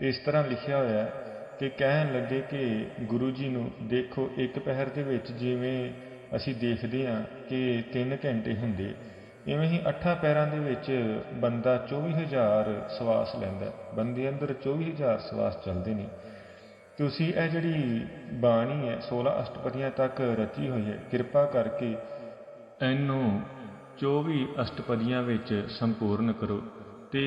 ਇਸ ਤਰ੍ਹਾਂ ਲਿਖਿਆ ਹੋਇਆ ਹੈ ਕਿ ਕਹਿਣ ਲੱਗੇ ਕਿ ਗੁਰੂ ਜੀ ਨੂੰ ਦੇਖੋ, ਇੱਕ ਪਹਿਰ ਦੇ ਵਿੱਚ ਜਿਵੇਂ ਅਸੀਂ ਦੇਖਦੇ ਹਾਂ ਕਿ 3 ਘੰਟੇ ਹੁੰਦੇ, ਇਵੇਂ ਹੀ ਅੱਠਾਂ ਪੈਰਾਂ ਦੇ ਵਿੱਚ ਬੰਦਾ 24000 ਸਵਾਸ ਲੈਂਦਾ ਬੰਦੇ ਅੰਦਰ 24000 ਸਵਾਸ ਚੱਲਦੇ ਨੇ। ਤੁਸੀਂ ਇਹ ਜਿਹੜੀ ਬਾਣੀ ਹੈ 16 ਅਸ਼ਟਪਦੀਆਂ ਤੱਕ ਰਚੀ ਹੋਈ ਹੈ, ਕਿਰਪਾ ਕਰਕੇ ਇਹਨੂੰ 24 ਅਸ਼ਟਪਦੀਆਂ ਵਿੱਚ ਸੰਪੂਰਨ ਕਰੋ ਤੇ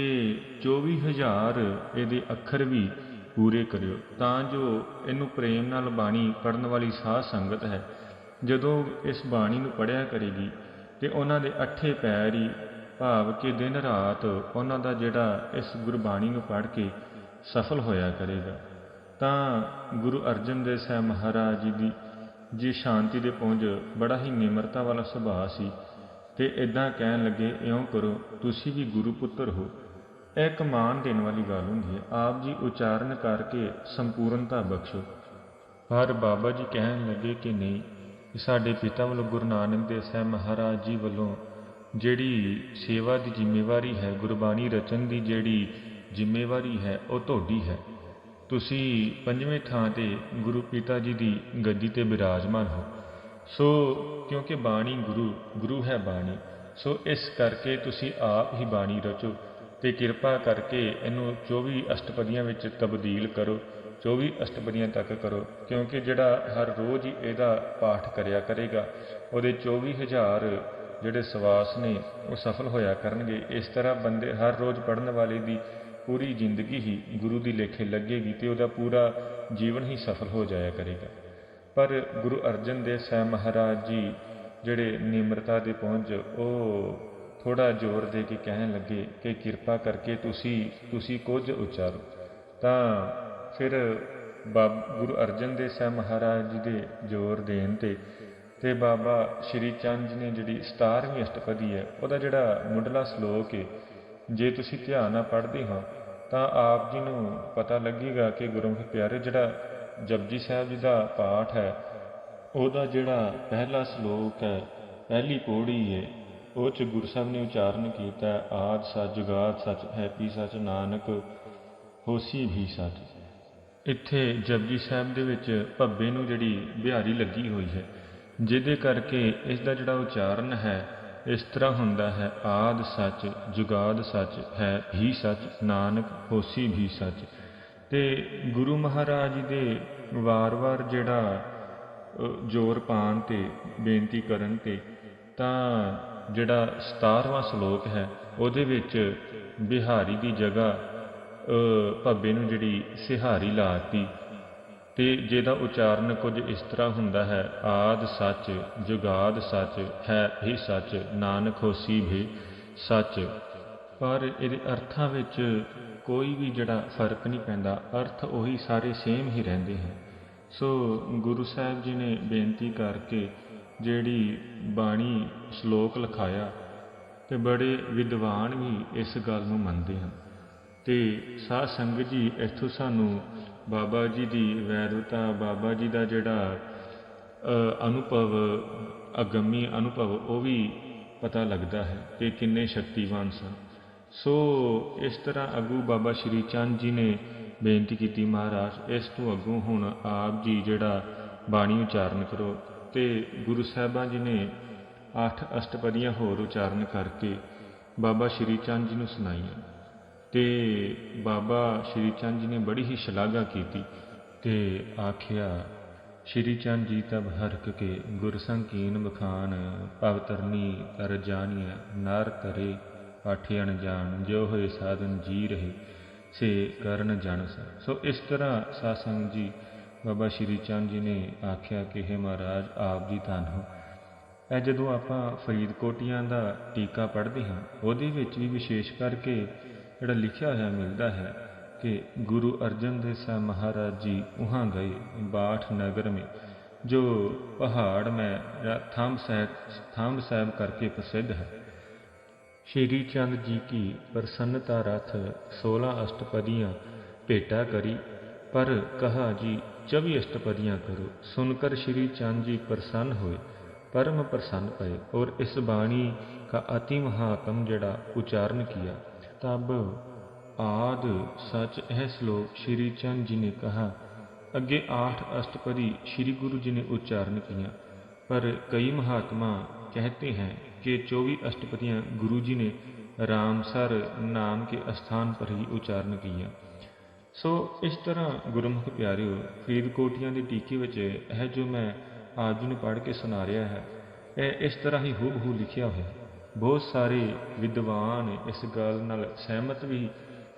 24000 ਇਹਦੇ ਅੱਖਰ ਵੀ ਪੂਰੇ ਕਰਿਓ, ਤਾਂ ਜੋ ਇਹਨੂੰ ਪ੍ਰੇਮ ਨਾਲ ਬਾਣੀ ਪੜਨ ਵਾਲੀ ਸਾਧ ਸੰਗਤ ਹੈ। ਜਦੋਂ ਇਸ ਬਾਣੀ ਨੂੰ ਪੜਿਆ ਕਰੇਗੀ ਤੇ ਉਹਨਾਂ ਦੇ ਅੱਠੇ ਪੈਰ ਹੀ ਭਾਵ ਕਿ ਦਿਨ ਰਾਤ ਉਹਨਾਂ ਦਾ ਜਿਹੜਾ ਇਸ ਗੁਰਬਾਣੀ ਨੂੰ ਪੜ੍ਹ ਕੇ ਸਫਲ ਹੋਇਆ ਕਰੇਗਾ। ਤਾਂ ਗੁਰੂ ਅਰਜਨ ਦੇਵ ਸਾਹਿਬ ਮਹਾਰਾਜ ਜੀ ਦੀ, ਜੀ ਸ਼ਾਂਤੀ ਦੇ ਪੁੰਜ ਬੜਾ ਹੀ ਨਿਮਰਤਾ ਵਾਲਾ ਸੁਭਾਅ ਸੀ। ਤੇ ਇਦਾਂ ਕਹਿਣ ਲੱਗੇ, ਇਉਂ ਕਰੋ, ਤੁਸੀਂ ਵੀ ਗੁਰੂ ਪੁੱਤਰ ਹੋ। ਇਹ ਕਮਾਨ ਦੇਣ ਵਾਲੀ ਗੱਲ ਹੁੰਦੀ ਹੈ। ਆਪ ਜੀ ਉਚਾਰਨ ਕਰਕੇ ਸੰਪੂਰਨਤਾ ਬਖਸ਼ੋ। ਪਰ ਬਾਬਾ ਜੀ ਕਹਿਣ ਲੱਗੇ ਕਿ ਨਹੀਂ ਇਹ ਸਾਡੇ ਪਿਤਾ ਵੱਲੋਂ ਗੁਰੂ ਨਾਨਕ ਦੇਵ ਸਾਹਿਬ ਮਹਾਰਾਜ ਜੀ ਵੱਲੋਂ ਜਿਹੜੀ ਸੇਵਾ ਦੀ ਜ਼ਿੰਮੇਵਾਰੀ ਹੈ, ਗੁਰਬਾਣੀ ਰਚਨ ਦੀ ਜਿਹੜੀ ਜ਼ਿੰਮੇਵਾਰੀ ਹੈ, ਉਹ ਤੁਹਾਡੀ ਹੈ। ਤੁਸੀਂ ਪੰਜਵੇਂ ਥਾਂ ਤੇ ਗੁਰੂ ਪਿਤਾ ਜੀ ਦੀ ਗੱਦੀ ਤੇ ਬਿਰਾਜਮਾਨ ਹੋ। ਸੋ ਕਿਉਂਕਿ ਬਾਣੀ ਗੁਰੂ ਗੁਰੂ ਹੈ ਬਾਣੀ, ਸੋ ਇਸ ਕਰਕੇ ਤੁਸੀਂ ਆਪ ਹੀ ਬਾਣੀ ਰਚੋ ਤੇ ਕਿਰਪਾ ਕਰਕੇ ਇਹਨੂੰ 24 ਅਸ਼ਟਪਦੀਆਂ ਵਿੱਚ ਤਬਦੀਲ ਕਰੋ 24 ਅਸ਼ਟਪਦੀਆਂ ਤੱਕ ਕਰੋ, ਕਿਉਂਕਿ ਜਿਹੜਾ ਹਰ ਰੋਜ਼ ਹੀ ਇਹਦਾ ਪਾਠ ਕਰਿਆ ਕਰੇਗਾ, ਉਹਦੇ 24000 ਜਿਹੜੇ ਸਵਾਸ ਨੇ ਉਹ ਸਫਲ ਹੋਇਆ ਕਰਨਗੇ। ਇਸ ਤਰ੍ਹਾਂ ਬੰਦੇ ਹਰ ਰੋਜ਼ ਪੜਨ ਵਾਲੇ ਦੀ ਪੂਰੀ ਜ਼ਿੰਦਗੀ ਹੀ ਗੁਰੂ ਦੀ ਲੇਖੇ ਲੱਗੇਗੀ ਤੇ ਉਹਦਾ ਪੂਰਾ ਜੀਵਨ ਹੀ ਸਫਲ ਹੋ ਜਾਇਆ ਕਰੇਗਾ। ਪਰ ਗੁਰੂ ਅਰਜਨ ਦੇਵ ਸਾਹਿਬ ਮਹਾਰਾਜ ਜੀ ਜਿਹੜੇ ਨਿਮਰਤਾ ਦੇ ਪਹੁੰਚ ਉਹ ਥੋੜਾ ਜ਼ੋਰ ਦੇ ਕੇ ਕਹਿਣ ਲੱਗੇ ਕਿ ਕਿਰਪਾ ਕਰਕੇ ਤੁਸੀਂ ਤੁਸੀਂ ਕੁਝ ਉਚਾਰੋ। ਤਾਂ ਫਿਰ ਬਾਬ, ਗੁਰੂ ਅਰਜਨ ਦੇਵ ਸਾਹਿਬ ਮਹਾਰਾਜ ਜੀ ਦੇ ਜ਼ੋਰ ਦੇਣ ਤੇ ਤੇ ਬਾਬਾ ਸ਼੍ਰੀ ਚੰਦ ਜੀ ਨੇ ਜਿਹੜੀ 17ਵੀਂ ਅਸ਼ਟਪਦੀ ਹੈ, ਉਹਦਾ ਜਿਹੜਾ ਮੁੱਢਲਾ ਸ਼ਲੋਕ ਹੈ ਜੇ ਤੁਸੀਂ ਧਿਆਨ ਨਾਲ ਪੜ੍ਹਦੇ ਹੋ, ਤਾਂ ਆਪ ਜੀ ਨੂੰ ਪਤਾ ਲੱਗੇਗਾ ਕਿ ਗੁਰੂ ਗੁਰਮੁਖ ਪਿਆਰੇ ਜਿਹੜਾ ਜਪਜੀ ਸਾਹਿਬ ਜੀ ਦਾ ਪਾਠ ਹੈ ਉਹਦਾ ਜਿਹੜਾ ਪਹਿਲਾ ਸ਼ਲੋਕ ਹੈ ਪਹਿਲੀ ਪੌੜੀ ਹੈ ਉਹ ਚ ਗੁਰੂ ਸਾਹਿਬ ਨੇ ਉਚਾਰਨ ਕੀਤਾ ਹੈ, ਆਦ ਸੱਚ ਜੁਗਾਦ ਸੱਚ ਹੈਪੀ ਸੱਚ ਨਾਨਕ ਹੋਸੀ ਵੀ ਸੱਚ। ਇੱਥੇ ਜਪਜੀ ਸਾਹਿਬ ਦੇ ਵਿੱਚ ਭੱਬੇ ਨੂੰ ਜਿਹੜੀ ਬਿਹਾਰੀ ਲੱਗੀ ਹੋਈ ਹੈ ਜਿਹਦੇ ਕਰਕੇ ਇਸ ਦਾ ਜਿਹੜਾ ਉਚਾਰਨ ਹੈ ਇਸ ਤਰ੍ਹਾਂ ਹੁੰਦਾ ਹੈ ਆਦ ਸੱਚ ਜੁਗਾਦ ਸੱਚ ਹੈ ਵੀ ਸੱਚ ਨਾਨਕ ਹੋਸੀ ਵੀ ਸੱਚ। ਤੇ ਗੁਰੂ ਮਹਾਰਾਜ ਜੀ ਦੇ ਵਾਰ-ਵਾਰ ਜਿਹੜਾ ਜ਼ੋਰ ਪਾਣ ਤੇ, ਬੇਨਤੀ ਕਰਨ ਤੇ, ਤਾਂ ਜਿਹੜਾ 17ਵਾਂ ਸ਼ਲੋਕ ਹੈ, ਉਹਦੇ ਵਿੱਚ ਬਿਹਾਰੀ ਦੀ ਜਗ੍ਹਾ ਭੱਬੇ ਨੂੰ ਜਿਹੜੀ ਸਿਹਾਰੀ ਲਾਤੀ ਤੇ ਜਿਹਦਾ ਉਚਾਰਨ ਕੁਝ ਇਸ ਤਰ੍ਹਾਂ ਹੁੰਦਾ ਹੈ, ਆਦ ਸੱਚ, ਜੁਗਾਦ ਸੱਚ, ਹੈ ਵੀ ਸੱਚ, ਨਾਨਕ ਹੋਸੀ ਵੀ ਸੱਚ। ਪਰ ਇਹਦੇ ਅਰਥਾਂ ਵਿੱਚ ਕੋਈ ਵੀ ਜਿਹੜਾ ਫ਼ਰਕ ਨਹੀਂ ਪੈਂਦਾ, ਅਰਥ ਉਹੀ ਸਾਰੇ ਸੇਮ ਹੀ ਰਹਿੰਦੇ ਹਨ। ਸੋ ਗੁਰੂ ਸਾਹਿਬ ਜੀ ਨੇ ਬੇਨਤੀ ਕਰਕੇ ਜਿਹੜੀ ਬਾਣੀ ਸ਼ਲੋਕ ਲਿਖਾਇਆ ਤੇ ਬੜੇ ਵਿਦਵਾਨ ਵੀ ਇਸ ਗੱਲ ਨੂੰ ਮੰਨਦੇ ਹਨ। ਤੇ ਸਾਧ ਸੰਗਤ ਜੀ, ਇੱਥੋਂ ਸਾਨੂੰ ਬਾਬਾ ਜੀ ਦੀ ਵੈਦਤਾ ਬਾਬਾ ਜੀ ਦਾ ਜਿਹੜਾ ਅਨੁਭਵ, ਅਗੰਮੀ ਅਨੁਭਵ, ਉਹ ਵੀ ਪਤਾ ਲੱਗਦਾ ਹੈ ਕਿ ਕਿੰਨੇ ਸ਼ਕਤੀਵਾਨ ਸਨ। ਸੋ ਇਸ ਤਰ੍ਹਾਂ ਅਗੂ ਬਾਬਾ ਸ਼੍ਰੀ ਚੰਦ ਜੀ ਨੇ ਬੇਨਤੀ ਕੀਤੀ ਮਹਾਰਾਜ, ਇਸ ਤੋਂ ਅੱਗੋਂ ਹੁਣ ਆਪ ਜੀ ਜਿਹੜਾ ਬਾਣੀ ਉਚਾਰਨ ਕਰੋ ਤੇ ਗੁਰੂ ਸਾਹਿਬਾਂ ਜੀ ਨੇ ਅੱਠ ਅਸ਼ਟਪਦੀਆਂ ਹੋਰ ਉਚਾਰਨ ਕਰਕੇ ਬਾਬਾ ਸ਼੍ਰੀ ਚੰਦ ਜੀ ਨੂੰ ਸੁਣਾਈਆਂ ਤੇ ਬਾਬਾ ਸ਼੍ਰੀ ਚੰਦ ਜੀ ਨੇ ਬੜੀ ਹੀ ਸ਼ਲਾਘਾ ਕੀਤੀ ਤੇ ਆਖਿਆ, ਸ਼੍ਰੀ ਚੰਦ ਜੀ ਤਬ ਹਰਕ ਕੇ ਗੁਰ ਸੰਕੀਨ ਬਖਾਨ ਪਵਤਰਨੀ ਤਰ ਜਾਣੀਐ, ਨਰ ਕਰੇ ਆਠੇ ਅਣਜਾਣ, ਜੋ ਹੋਏ ਸਾਧਨ ਜੀ ਰਹੇ, ਸੇ ਕਰਨ ਜਾਣ ਸੋ। ਇਸ ਤਰ੍ਹਾਂ ਸਾਸੰਗ ਜੀ ਬਾਬਾ ਸ਼੍ਰੀ ਚੰਦ ਜੀ ਨੇ ਆਖਿਆ ਕਿ, ਹੈ ਮਹਾਰਾਜ, ਆਪ ਜੀ ਧੰਨ ਹੋ। ਐ ਜਦੋਂ ਆਪਾਂ ਫਰੀਦਕੋਟੀਆਂ ਦਾ ਟੀਕਾ ਪੜ੍ਹਦੇ ਹਾਂ, ਉਹਦੇ ਵਿੱਚ ਵੀ ਵਿਸ਼ੇਸ਼ ਕਰਕੇ ਜਿਹੜਾ ਲਿਖਿਆ ਹੋਇਆ ਮਿਲਦਾ ਹੈ ਕਿ ਗੁਰੂ ਅਰਜਨ ਦੇਵ ਸਾਹਿਬ ਮਹਾਰਾਜ ਜੀ ਉਹਾਂ ਗਏ, ਬਾਠ ਨਗਰ ਮੇ, ਜੋ ਪਹਾੜ ਮੈਂ ਜਾਂ ਥੰਮ ਸਾਹਿਬ ਥੰਮ ਸਾਹਿਬ ਕਰਕੇ ਪ੍ਰਸਿੱਧ ਹੈ। श्री चंद जी की प्रसन्नता रथ सोलह अष्टपदियां भेटा करी पर कहा जी चौबी अष्टपदियां करो सुनकर श्री चंद जी प्रसन्न हुए परम प्रसन्न भये और इस वाणी का अति महात्म जड़ा उच्चारण किया तब आद सच यह श्लोक श्री चंद जी ने कहा अगे आठ अष्टपदी श्री गुरु जी ने उच्चारण किया पर कई महात्मा कहते हैं कि चौबीस अष्टपदियां गुरु जी ने रामसर नाम के स्थान पर ही उच्चारण किया ਸੋ ਇਸ ਤਰ੍ਹਾਂ ਗੁਰਮੁਖ ਪਿਆਰਿਓ ਫਰੀਦਕੋਟੀਆਂ ਦੇ ਟੀਕੇ ਵਿੱਚ ਇਹ ਜੋ ਮੈਂ ਆਪ ਜੀ ਨੂੰ ਪੜ੍ਹ ਕੇ ਸੁਣਾ ਰਿਹਾ ਹੈ ਇਹ ਇਸ ਤਰ੍ਹਾਂ ਹੀ ਹੂਬਹੂ ਲਿਖਿਆ ਹੋਇਆ ਹੈ। ਬਹੁਤ ਸਾਰੇ ਵਿਦਵਾਨ ਇਸ ਗੱਲ ਨਾਲ ਸਹਿਮਤ ਵੀ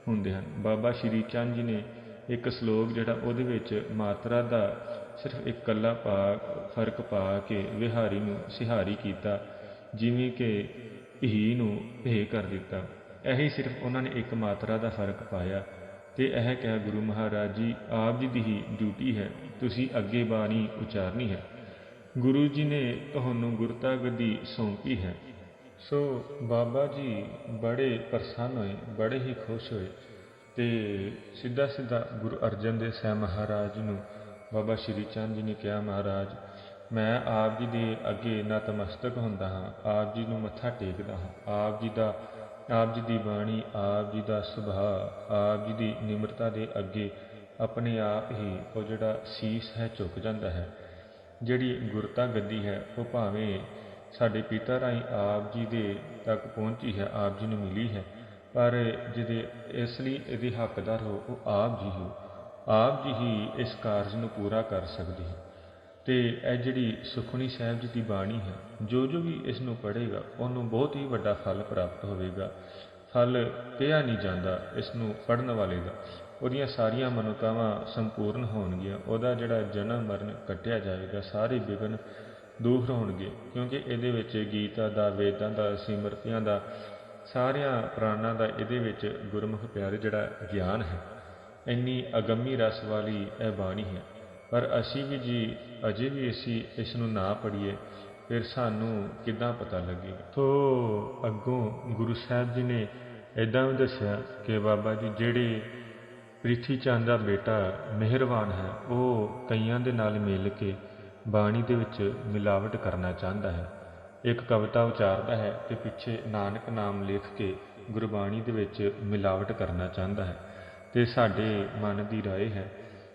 ਹੁੰਦੇ ਹਨ ਬਾਬਾ ਸ਼੍ਰੀ ਚੰਦ ਜੀ ਨੇ ਇੱਕ ਸ਼ਲੋਕ ਜਿਹੜਾ ਉਹਦੇ ਵਿੱਚ ਮਾਤਰਾ ਦਾ ਸਿਰਫ ਇੱਕ ਕੱਲਾ ਪਾ ਫਰਕ ਪਾ ਕੇ ਵਿਹਾਰੀ ਨੂੰ ਸਿਹਾਰੀ ਕੀਤਾ ਜਿਵੇਂ ਕਿ ਹੀ ਨੂੰ ਭੇ ਕਰ ਦਿੱਤਾ। ਇਹੀ ਸਿਰਫ ਉਹਨਾਂ ਨੇ ਇੱਕ ਮਾਤਰਾ ਦਾ ਫ਼ਰਕ ਪਾਇਆ ਤੇ ਇਹ ਕਿਹਾ, ਗੁਰੂ ਮਹਾਰਾਜ ਜੀ, ਆਪ ਜੀ ਦੀ ਹੀ ਡਿਊਟੀ ਹੈ। ਤੁਸੀਂ ਅੱਗੇ ਬਾਣੀ ਉਚਾਰਨੀ ਹੈ। ਗੁਰੂ ਜੀ ਨੇ ਤੁਹਾਨੂੰ ਗੁਰਤਾ ਗੱਦੀ ਸੌਂਪੀ ਹੈ। ਸੋ ਬਾਬਾ ਜੀ ਬੜੇ ਪ੍ਰਸੰਨ ਹੋਏ, ਬੜੇ ਹੀ ਖੁਸ਼ ਹੋਏ ਤੇ ਸਿੱਧਾ ਸਿੱਧਾ ਗੁਰੂ ਅਰਜਨ ਦੇਵ ਸਾਹਿਬ ਮਹਾਰਾਜ ਨੂੰ ਬਾਬਾ ਸ਼੍ਰੀ ਚੰਦ ਜੀ ਨੇ ਕਿਹਾ, ਮਹਾਰਾਜ ਮੈਂ ਆਪ ਜੀ ਦੇ ਅੱਗੇ ਨਤਮਸਤਕ ਹੁੰਦਾ ਹਾਂ ਆਪ ਜੀ ਨੂੰ ਮੱਥਾ ਟੇਕਦਾ ਹਾਂ ਆਪ ਜੀ ਦਾ ਆਪ ਜੀ ਦੀ ਬਾਣੀ ਆਪ ਜੀ ਦਾ ਸੁਭਾਅ ਆਪ ਜੀ ਦੀ ਨਿਮਰਤਾ ਦੇ ਅੱਗੇ ਆਪਣੇ ਆਪ ਹੀ ਉਹ ਜਿਹੜਾ ਸੀਸ ਹੈ ਝੁਕ ਜਾਂਦਾ ਹੈ ਜਿਹੜੀ ਗੁਰਤਾ ਗੱਦੀ ਹੈ ਉਹ ਭਾਵੇਂ ਸਾਡੇ ਪਿਤਾ ਰਾਹੀਂ ਆਪ ਜੀ ਦੇ ਤੱਕ ਪਹੁੰਚੀ ਹੈ ਆਪ ਜੀ ਨੂੰ ਮਿਲੀ ਹੈ ਪਰ ਜਿਹਦੇ ਇਸ ਲਈ ਇਹਦੇ ਹੱਕਦਾਰ ਹੋ ਉਹ ਆਪ ਜੀ ਹੋ ਆਪ ਜੀ ਹੀ ਇਸ ਕਾਰਜ ਨੂੰ ਪੂਰਾ ਕਰ ਸਕਦੇ ਹੋ ਤੇ ਇਹ ਜਿਹੜੀ ਸੁਖਮਨੀ ਸਾਹਿਬ ਜੀ ਦੀ ਬਾਣੀ ਹੈ, ਜੋ ਜੋ ਵੀ ਇਸ ਨੂੰ ਪੜ੍ਹੇਗਾ, ਉਹਨੂੰ ਬਹੁਤ ਹੀ ਵੱਡਾ ਫਲ ਪ੍ਰਾਪਤ ਹੋਵੇਗਾ। ਫਲ ਕਿਹਾ ਨਹੀਂ ਜਾਂਦਾ ਇਸ ਨੂੰ ਪੜਨ ਵਾਲੇ ਦਾ। ਉਹਦੀਆਂ ਸਾਰੀਆਂ ਮਨੋਕਾਵਾਂ ਸੰਪੂਰਨ ਹੋਣਗੀਆਂ। ਉਹਦਾ ਜਿਹੜਾ ਜਨਮ ਮਰਨ ਕੱਟਿਆ ਜਾਵੇਗਾ, ਸਾਰੇ ਵਿਗਨ ਦੂਰ ਹੋਣਗੇ। ਕਿਉਂਕਿ ਇਹਦੇ ਵਿੱਚ ਗੀਤਾ ਦਾ, ਵੇਦਾਂ ਦਾ, ਸਿਮਰਤੀਆਂ ਦਾ, ਸਾਰਿਆਂ ਪ੍ਰਾਣਾਂ ਦਾ ਇਹਦੇ ਵਿੱਚ ਗੁਰਮੁਖ ਪਿਆਰੇ ਜਿਹੜਾ ਗਿਆਨ ਹੈ। ਇੰਨੀ ਅਗੰਮੀ ਰਸ ਵਾਲੀ ਇਹ ਬਾਣੀ ਹੈ। ਪਰ ਅਸੀਂ ਵੀ ਜੀ ਅਜੇ ਵੀ ਅਸੀਂ ਇਸ ਨੂੰ ਨਾ ਪੜ੍ਹੀਏ, ਫਿਰ ਸਾਨੂੰ ਕਿੱਦਾਂ ਪਤਾ ਲੱਗੇ? ਤੋ ਅੱਗੋਂ ਗੁਰੂ ਸਾਹਿਬ ਜੀ ਨੇ ਇਦਾਂ ਵੀ ਦੱਸਿਆ ਕਿ ਬਾਬਾ ਜੀ, ਜਿਹੜੇ ਪ੍ਰਿਥੀ ਚੰਦ ਦਾ ਬੇਟਾ ਮਿਹਰਬਾਨ ਹੈ, ਉਹ ਕਈਆਂ ਦੇ ਨਾਲ ਮਿਲ ਕੇ ਬਾਣੀ ਦੇ ਵਿੱਚ ਮਿਲਾਵਟ ਕਰਨਾ ਚਾਹੁੰਦਾ ਹੈ। ਇੱਕ ਕਵਿਤਾ ਉਚਾਰਦਾ ਹੈ ਤੇ ਪਿੱਛੇ ਨਾਨਕ ਨਾਮ ਲਿਖ ਕੇ ਗੁਰਬਾਣੀ ਦੇ ਵਿੱਚ ਮਿਲਾਵਟ ਕਰਨਾ ਚਾਹੁੰਦਾ ਹੈ। ਤੇ ਸਾਡੇ ਮਨ ਦੀ ਰਾਏ ਹੈ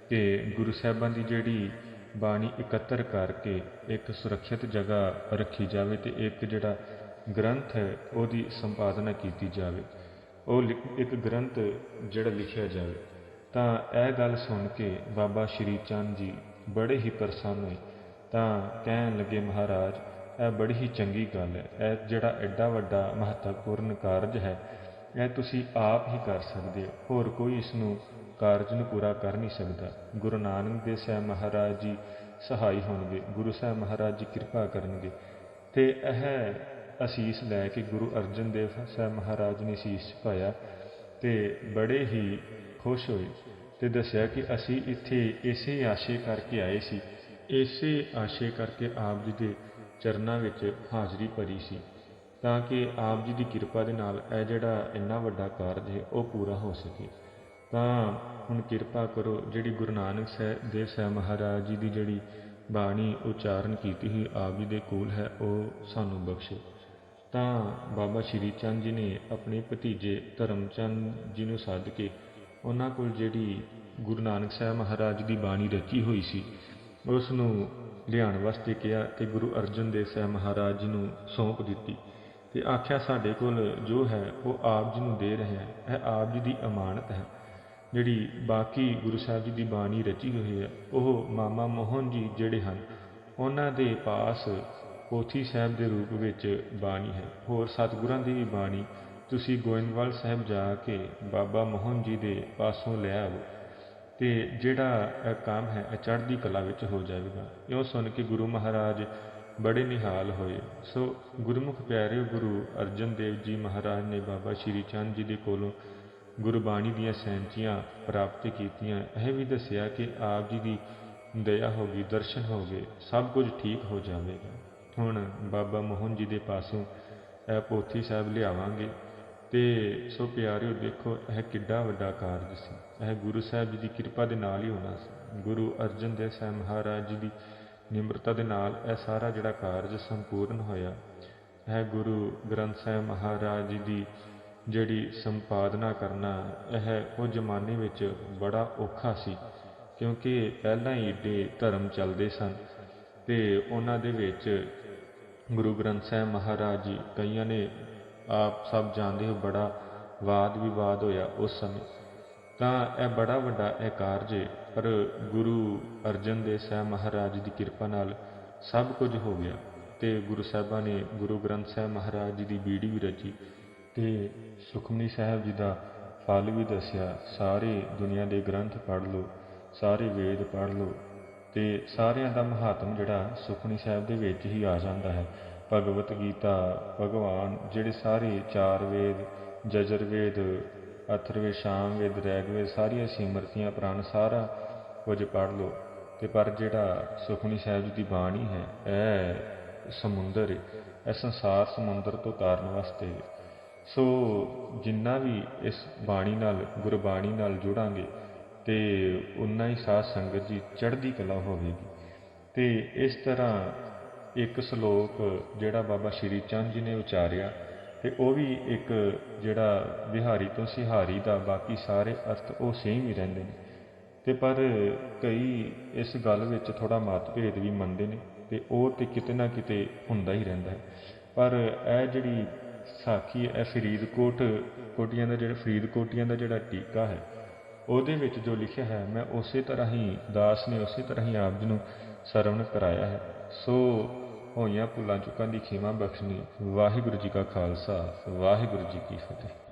ਕਿ ਗੁਰੂ ਸਾਹਿਬਾਂ ਦੀ ਜਿਹੜੀ ਬਾਣੀ ਇਕੱਤਰ ਕਰਕੇ ਇੱਕ ਸੁਰੱਖਿਅਤ ਜਗ੍ਹਾ ਰੱਖੀ ਜਾਵੇ ਤੇ ਇੱਕ ਜਿਹੜਾ ਗ੍ਰੰਥ ਹੈ, ਉਹਦੀ ਸੰਪਾਦਨਾ ਕੀਤੀ ਜਾਵੇ। ਉਹ ਲਿਖ- ਇੱਕ ਗ੍ਰੰਥ ਜਿਹੜਾ ਲਿਖਿਆ ਜਾਵੇ। ਤਾਂ ਇਹ ਗੱਲ ਸੁਣ ਕੇ ਬਾਬਾ ਸ਼੍ਰੀ ਚੰਦ ਜੀ ਬੜੇ ਹੀ ਪ੍ਰਸੰਨ ਹੋਏ। ਤਾਂ ਕਹਿਣ ਲੱਗੇ, ਮਹਾਰਾਜ, ਇਹ ਬੜੀ ਹੀ ਚੰਗੀ ਗੱਲ ਹੈ। ਇਹ ਜਿਹੜਾ ਐਡਾ ਵੱਡਾ ਮਹੱਤਵਪੂਰਨ ਕਾਰਜ ਹੈ, ਇਹ ਤੁਸੀਂ ਆਪ ਹੀ ਕਰ ਸਕਦੇ ਹੋ। ਹੋਰ ਕੋਈ ਇਸ ਨੂੰ ਕਾਰਜ ਨੂੰ ਪੂਰਾ ਕਰ ਨਹੀਂ ਸਕਦਾ। ਗੁਰੂ ਨਾਨਕ ਦੇਵ ਸਾਹਿਬ ਮਹਾਰਾਜ ਜੀ ਸਹਾਈ ਹੋਣਗੇ, ਗੁਰੂ ਸਾਹਿਬ ਮਹਾਰਾਜ ਜੀ ਕਿਰਪਾ ਕਰਨਗੇ। ਤੇ ਇਹ ਅਸੀਸ ਲੈ ਕੇ ਗੁਰੂ ਅਰਜਨ ਦੇਵ ਸਾਹਿਬ ਮਹਾਰਾਜ ਨੇ ਅਸੀਸ ਪਾਇਆ ਤੇ ਬੜੇ ਹੀ ਖੁਸ਼ ਹੋਏ ਤੇ ਦੱਸਿਆ ਕਿ ਅਸੀਂ ਇੱਥੇ ਇਸੇ ਆਸ਼ੇ ਕਰਕੇ ਆਏ ਸੀ, ਇਸੇ ਆਸ਼ੇ ਕਰਕੇ ਆਪ ਜੀ ਦੇ ਚਰਨਾਂ ਵਿੱਚ ਹਾਜ਼ਰੀ ਭਰੀ ਸੀ, ਤਾਂ ਕਿ ਆਪ ਜੀ ਦੀ ਕਿਰਪਾ ਦੇ ਨਾਲ ਇਹ ਜਿਹੜਾ ਇੰਨਾ ਵੱਡਾ ਕਾਰਜ ਹੈ, ਉਹ ਪੂਰਾ ਹੋ ਸਕੇ। ਤਾਂ ਹੁਣ ਕਿਰਪਾ ਕਰੋ, ਜਿਹੜੀ ਗੁਰੂ ਨਾਨਕ ਸਾਹਿਬ ਦੇਵ ਸਾਹਿਬ ਮਹਾਰਾਜ ਜੀ ਦੀ ਜਿਹੜੀ ਬਾਣੀ ਉਚਾਰਨ ਕੀਤੀ ਹੋਈ ਆਪ ਜੀ ਦੇ ਕੋਲ ਹੈ, ਉਹ ਸਾਨੂੰ ਬਖਸ਼ੇ। ਤਾਂ ਬਾਬਾ ਸ਼੍ਰੀ ਚੰਦ ਜੀ ਨੇ ਆਪਣੇ ਭਤੀਜੇ ਧਰਮਚੰਦ ਜੀ ਨੂੰ ਸੱਦ ਕੇ ਉਹਨਾਂ ਕੋਲ ਜਿਹੜੀ ਗੁਰੂ ਨਾਨਕ ਸਾਹਿਬ ਮਹਾਰਾਜ ਦੀ ਬਾਣੀ ਰਚੀ ਹੋਈ ਸੀ, ਉਸ ਨੂੰ ਲਿਆਉਣ ਵਾਸਤੇ ਕਿਹਾ ਤੇ ਗੁਰੂ ਅਰਜਨ ਦੇਵ ਸਾਹਿਬ ਮਹਾਰਾਜ ਜੀ ਨੂੰ ਸੌਂਪ ਦਿੱਤੀ ਤੇ ਆਖਿਆ, ਸਾਡੇ ਕੋਲ ਜੋ ਹੈ, ਉਹ ਆਪ ਜੀ ਨੂੰ ਦੇ ਰਹੇ ਹਾਂ, ਇਹ ਆਪ ਜੀ ਦੀ ਅਮਾਨਤ ਹੈ। ਜਿਹੜੀ ਬਾਕੀ ਗੁਰੂ ਸਾਹਿਬ ਜੀ ਦੀ ਬਾਣੀ ਰਚੀ ਹੋਈ ਹੈ, ਉਹ ਮਾਮਾ ਮੋਹਨ ਜੀ ਜਿਹੜੇ ਹਨ, ਉਹਨਾਂ ਦੇ ਪਾਸ ਪੋਥੀ ਸਾਹਿਬ ਦੇ ਰੂਪ ਵਿੱਚ ਬਾਣੀ ਹੈ। ਹੋਰ ਸਤਿਗੁਰਾਂ ਦੀ ਵੀ ਬਾਣੀ, ਤੁਸੀਂ ਗੋਇੰਦਵਾਲ ਸਾਹਿਬ ਜਾ ਕੇ ਬਾਬਾ ਮੋਹਨ ਜੀ ਦੇ ਪਾਸੋਂ ਲੈ ਆਵੋ ਤੇ ਜਿਹੜਾ ਕੰਮ ਹੈ, ਇਹ ਚੜ੍ਹਦੀ ਕਲਾ ਵਿੱਚ ਹੋ ਜਾਵੇਗਾ। ਇਹ ਸੁਣ ਕੇ ਗੁਰੂ ਮਹਾਰਾਜ ਬੜੇ ਨਿਹਾਲ ਹੋਏ। ਸੋ ਗੁਰਮੁਖ ਪਿਆਰੇ ਗੁਰੂ ਅਰਜਨ ਦੇਵ ਜੀ ਮਹਾਰਾਜ ਨੇ ਬਾਬਾ ਸ਼੍ਰੀ ਚੰਦ ਜੀ ਦੇ ਕੋਲੋਂ ਗੁਰਬਾਣੀ ਦੀਆਂ ਸੈਂਚੀਆਂ ਪ੍ਰਾਪਤ ਕੀਤੀਆਂ। ਇਹ ਵੀ ਦੱਸਿਆ ਕਿ ਆਪ ਜੀ ਦੀ ਦਇਆ ਹੋ ਗਈ, ਦਰਸ਼ਨ ਹੋ ਗਏ, ਸਭ ਕੁਝ ਠੀਕ ਹੋ ਜਾਵੇਗਾ। ਹੁਣ ਬਾਬਾ ਮੋਹਨ ਜੀ ਦੇ ਪਾਸੋਂ ਇਹ ਪੋਥੀ ਸਾਹਿਬ ਲਿਆਵਾਂਗੇ ਤੇ ਸੋ ਪਿਆਰਿਓ ਦੇਖੋ, ਇਹ ਕਿੱਡਾ ਵੱਡਾ ਕਾਰਜ ਸੀ। ਇਹ ਗੁਰੂ ਸਾਹਿਬ ਜੀ ਦੀ ਕਿਰਪਾ ਦੇ ਨਾਲ ਹੀ ਹੋਣਾ ਸੀ। ਗੁਰੂ ਅਰਜਨ ਦੇਵ ਸਾਹਿਬ ਮਹਾਰਾਜ ਜੀ ਦੀ ਨਿਮਰਤਾ ਦੇ ਨਾਲ ਇਹ ਸਾਰਾ ਜਿਹੜਾ ਕਾਰਜ ਸੰਪੂਰਨ ਹੋਇਆ। ਇਹ ਗੁਰੂ ਗ੍ਰੰਥ ਸਾਹਿਬ ਮਹਾਰਾਜ ਜੀ ਦੀ ਜਿਹੜੀ ਸੰਪਾਦਨਾ ਕਰਨਾ ਇਹ ਉਹ ਜ਼ਮਾਨੇ ਵਿੱਚ ਬੜਾ ਔਖਾ ਸੀ, ਕਿਉਂਕਿ ਪਹਿਲਾਂ ਹੀ ਏਡੇ ਧਰਮ ਚੱਲਦੇ ਸਨ ਤੇ ਉਹਨਾਂ ਦੇ ਵਿੱਚ ਗੁਰੂ ਗ੍ਰੰਥ ਸਾਹਿਬ ਮਹਾਰਾਜ ਜੀ ਕਈਆਂ ਨੇ ਆਪ ਸਭ ਜਾਣਦੇ ਹੋ ਬੜਾ ਵਾਦ ਵਿਵਾਦ ਹੋਇਆ ਉਸ ਸਮੇਂ। ਤਾਂ ਇਹ ਬੜਾ ਵੱਡਾ ਇਹ ਕਾਰਜ ਹੈ ਪਰ ਗੁਰੂ ਅਰਜਨ ਦੇਵ ਸਾਹਿਬ ਮਹਾਰਾਜ ਦੀ ਕਿਰਪਾ ਨਾਲ ਸਭ ਕੁਝ ਹੋ ਗਿਆ ਤੇ ਗੁਰੂ ਸਾਹਿਬਾਂ ਨੇ ਗੁਰੂ ਗ੍ਰੰਥ ਸਾਹਿਬ ਮਹਾਰਾਜ ਜੀ ਦੀ ਬੀੜੀ ਵੀ ਰਚੀ ਤੇ ਸੁਖਮਨੀ ਸਾਹਿਬ ਜੀ ਦਾ ਫਲ ਵੀ ਦੱਸਿਆ, ਸਾਰੇ ਦੁਨੀਆ ਦੇ ਗ੍ਰੰਥ ਪੜ੍ਹ ਲਓ, ਸਾਰੇ ਵੇਦ ਪੜ੍ਹ ਲਓ, ਤੇ ਸਾਰਿਆਂ ਦਾ ਮਹਾਤਮ ਜਿਹੜਾ ਸੁਖਮਨੀ ਸਾਹਿਬ ਦੇ ਵਿੱਚ ਹੀ ਆ ਜਾਂਦਾ ਹੈ। ਭਗਵਤ ਗੀਤਾ, ਭਗਵਾਨ, ਜਿਹੜੇ ਸਾਰੇ ਚਾਰ ਵੇਦ, ਜਜਰਵੇਦ, ਅਥਰਵੇ ਸ਼ਾਮ ਵੇਦ ਰੈਗਵੇਦ, ਸਾਰੀਆਂ ਸਿਮਰਤੀਆਂ, ਪ੍ਰਾਣ, ਸਾਰਾ ਕੁਝ ਪੜ੍ਹ ਲਓ। ਤੇ ਪਰ ਜਿਹੜਾ ਸੁਖਮਨੀ ਸਾਹਿਬ ਜੀ ਦੀ ਬਾਣੀ ਹੈ, ਇਹ ਸਮੁੰਦਰ ਹੈ ਇਹ ਸੰਸਾਰ ਸਮੁੰਦਰ ਤੋਂ ਤਾਰਨ ਵਾਸਤੇ ਸੋ ਜਿੰਨਾ ਵੀ ਇਸ ਬਾਣੀ ਨਾਲ, ਗੁਰਬਾਣੀ ਨਾਲ ਜੁੜਾਂਗੇ ਤੇ ਉਨਾ ਹੀ ਸਾਧ ਸੰਗਤ ਜੀ ਚੜ੍ਹਦੀ ਕਲਾ ਹੋਵੇਗੀ। ਤੇ ਇਸ ਤਰ੍ਹਾਂ ਇੱਕ ਸ਼ਲੋਕ ਜਿਹੜਾ ਬਾਬਾ ਸ਼੍ਰੀ ਚੰਦ ਜੀ ਨੇ ਉਚਾਰਿਆ ਤੇ ਉਹ ਵੀ ਇੱਕ ਜਿਹੜਾ ਵਿਹਾਰੀ ਤੋਂ ਸਿਹਾਰੀ ਦਾ, ਬਾਕੀ ਸਾਰੇ ਅਰਥ ਉਹ ਸੇਮ ਹੀ ਰਹਿੰਦੇ ਨੇ। ਤੇ ਪਰ ਕਈ ਇਸ ਗੱਲ ਵਿੱਚ ਥੋੜਾ ਮਤਭੇਦ ਵੀ ਮੰਨਦੇ ਨੇ ਤੇ ਉਹ ਤੇ ਕਿਤੇ ਨਾ ਕਿਤੇ ਹੁੰਦਾ ਹੀ ਰਹਿੰਦਾ ਹੈ। ਪਰ ਇਹ ਜਿਹੜੀ ਸਾਖੀ ਇਹ ਫਰੀਦਕੋਟ, ਕੋਟੀਆਂ ਦਾ ਜਿਹੜਾ, ਫਰੀਦਕੋਟੀਆਂ ਦਾ ਜਿਹੜਾ ਟੀਕਾ ਹੈ, ਉਹਦੇ ਵਿੱਚ ਜੋ ਲਿਖਿਆ ਹੈ, ਮੈਂ ਉਸੇ ਤਰ੍ਹਾਂ ਹੀ, ਦਾਸ ਨੇ ਉਸੇ ਤਰ੍ਹਾਂ ਹੀ ਆਪ ਜੀ ਨੂੰ ਸਰਵਣ ਕਰਾਇਆ ਹੈ। ਸੋ ਹੋਈਆਂ ਭੁੱਲਾਂ ਚੁੱਕਾਂ ਦੀ ਖਿਮਾ ਬਖਸ਼ਣੀ, ਵਾਹਿਗੁਰੂ ਜੀ ਕਾ ਖਾਲਸਾ, ਵਾਹਿਗੁਰੂ ਜੀ ਕੀ ਫਤਿਹ।